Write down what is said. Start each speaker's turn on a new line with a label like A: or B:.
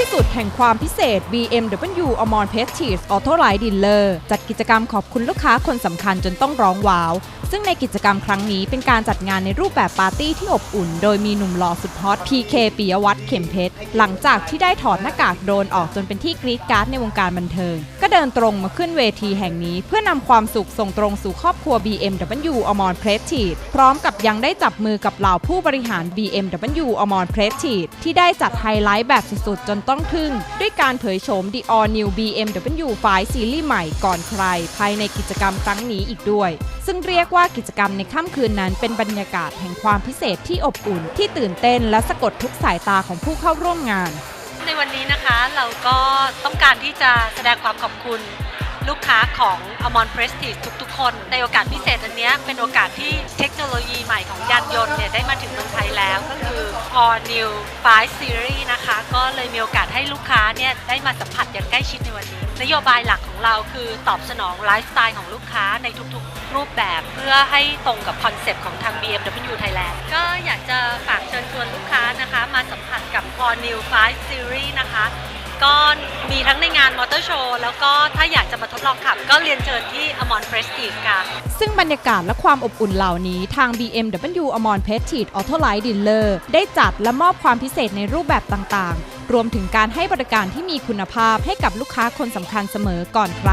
A: ที่สุดแห่งความพิเศษ BMW a m o n Prestige Auto Line Dealer จัดกิจกรรมขอบคุณลูกค้าคนสำคัญจนต้องร้องว้าว ซึ่งในกิจกรรมครั้งนี้เป็นการจัดงานในรูปแบบปาร์ตี้ที่อบอุ่น โดยมีหนุ่มหล่อสุดฮอต PK ปิยวัฒน์เข็มเพชร หลังจากที่ได้ถอดหน้ากากโดนออกจนเป็นที่กรี๊ดการ์ดในวงการบันเทิง ก็เดินตรงมาขึ้นเวทีแห่งนี้เพื่อนำความสุขส่งตรงสู่ครอบครัว BMW a m o n Prestige พร้อมกับยังได้จับมือกับเหล่าผู้บริหาร BMW a m o n Prestige ที่ได้จัดไฮไลท์แบบสุดๆ จนต้องทึ่ง ด้วยการเผยโฉม The All New BMW 5 Series ใหม่ก่อนใคร ภายในกิจกรรมครั้งนี้อีกด้วย ซึ่งเรียกว่ากิจกรรมในค่ำคืนนั้นเป็นบรรยากาศแห่งความพิเศษที่อบอุ่นที่ตื่นเต้นและสะกดทุกสายตาของผู้เข้าร่วมงาน
B: นี้นะคะเราก็ต้องการที่จะแสดงความขอบคุณลูกค้าของ Amon Prestige ทุกๆ คน ในโอกาสพิเศษอันนี้เป็นโอกาสที่เทคโนโลยีใหม่ของยานยนต์เนี่ยได้มาถึงเมืองไทยแล้วก็คือ All New 5 Series นะคะ ก็เลยมีโอกาสให้ลูกค้าเนี่ยได้มาสัมผัสอย่างใกล้ชิดในวันนี้ นโยบายหลักของเราคือตอบสนองไลฟ์สไตล์ของลูกค้าในทุกๆ รูปแบบเพื่อให้ตรงกับคอนเซปต์ของทาง BMW Thailand ก็อยากจะฝากเชิญชวนลูกค้า All New 5 Series นะคะ ก็มีทั้งในงานมอเตอร์โชว์แล้วก็ถ้าอยากจะมาทดลองขับ ก็เรียนเชิญที่ Amon Prestige ค่ะ
A: ซึ่งบรรยากาศและความอบอุ่นเหล่านี้ทาง BMW a m o n Prestige Auto Line Dealer ได้จัดและมอบความพิเศษในรูปแบบต่างๆ รวมถึงการให้บริการที่มีคุณภาพให้กับลูกค้าคนสำคัญเสมอก่อนใคร